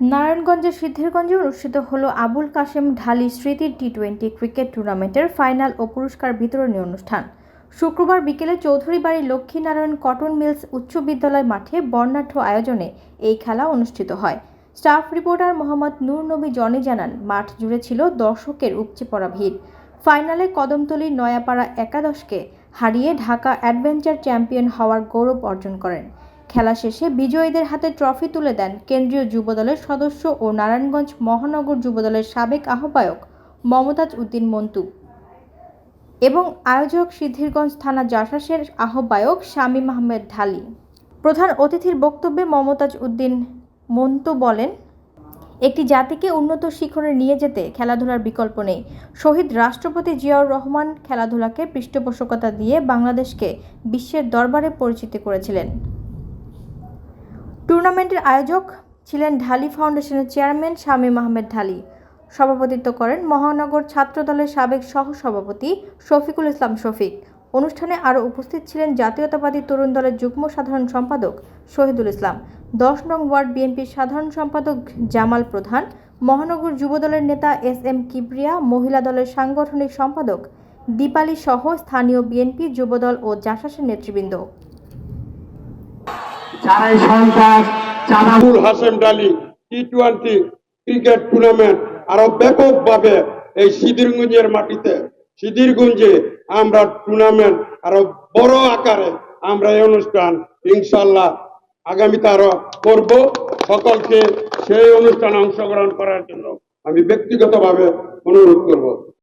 নারায়ণগঞ্জের সিদ্ধিরগঞ্জে অনুষ্ঠিত হলো আবুল কাশেম ঢালি স্মৃতি টি টোয়েন্টি ক্রিকেট টুর্নামেন্টের ফাইনাল ও পুরস্কার বিতরণী অনুষ্ঠান। শুক্রবার বিকেলে চৌধুরী বাড়ি লক্ষ্মীনারায়ণ কটন মিলস উচ্চ বিদ্যালয় মাঠে বর্ণাঢ্য আয়োজনে এই খেলা অনুষ্ঠিত হয়। স্টাফ রিপোর্টার মোহাম্মদ নূর নবী জনি জানান, মাঠ জুড়ে ছিল দর্শকের উপচে পড়া ভিড়। ফাইনালে কদমতলী নয়াপাড়া একাদশকে হারিয়ে ঢাকা অ্যাডভেঞ্চার চ্যাম্পিয়ন হওয়ার গৌরব অর্জন করেন। খেলা শেষে বিজয়ীদের হাতে ট্রফি তুলে দেন কেন্দ্রীয় যুবদলের সদস্য ও নারায়ণগঞ্জ মহানগর যুবদলের সাবেক আহ্বায়ক মমতাজ উদ্দিন মন্টু এবং আয়োজক সিদ্ধিরগঞ্জ থানা জাসাসের আহ্বায়ক শামীম আহমেদ ঢালি। প্রধান অতিথির বক্তব্যে মমতাজ উদ্দিন মন্তু বলেন, একটি জাতিকে উন্নত শিখরে নিয়ে যেতে খেলাধুলার বিকল্প নেই। শহীদ রাষ্ট্রপতি জিয়াউর রহমান খেলাধুলাকে পৃষ্ঠপোষকতা দিয়ে বাংলাদেশকে বিশ্বের দরবারে পরিচিত করেছিলেন। টুর্নামেন্টের আয়োজক ছিলেন ঢালি ফাউন্ডেশনের চেয়ারম্যান শামীম আহমেদ ঢালি। সভাপতিত্ব করেন মহানগর ছাত্রদলের সাবেক সহসভাপতি শফিকুল ইসলাম শফিক। অনুষ্ঠানে আরও উপস্থিত ছিলেন জাতীয়তাবাদী তরুণ দলের যুগ্ম সাধারণ সম্পাদক শহীদুল ইসলাম, দশ নং ওয়ার্ড বিএনপির সাধারণ সম্পাদক জামাল প্রধান, মহানগর যুবদলের নেতা এস এম কিবরিয়া, মহিলা দলের সাংগঠনিক সম্পাদক দীপালি সহ স্থানীয় বিএনপি যুবদল ও জাসাসের নেতৃবৃন্দ। যারা সন্ত্রাস চাঁদা আবুল হাসেম ডালি টি টোয়েন্টি ক্রিকেট টুর্নামেন্ট আরও ব্যাপকভাবে এই মাটিতে। আমরা টুর্নামেন্ট আরও বড় আকারে আমরা এই অনুষ্ঠান ইনশাল্লাহ আগামীতে আরও করব। সকলকে সেই অনুষ্ঠানে অংশগ্রহণ করার জন্য আমি ব্যক্তিগতভাবে অনুরোধ করব।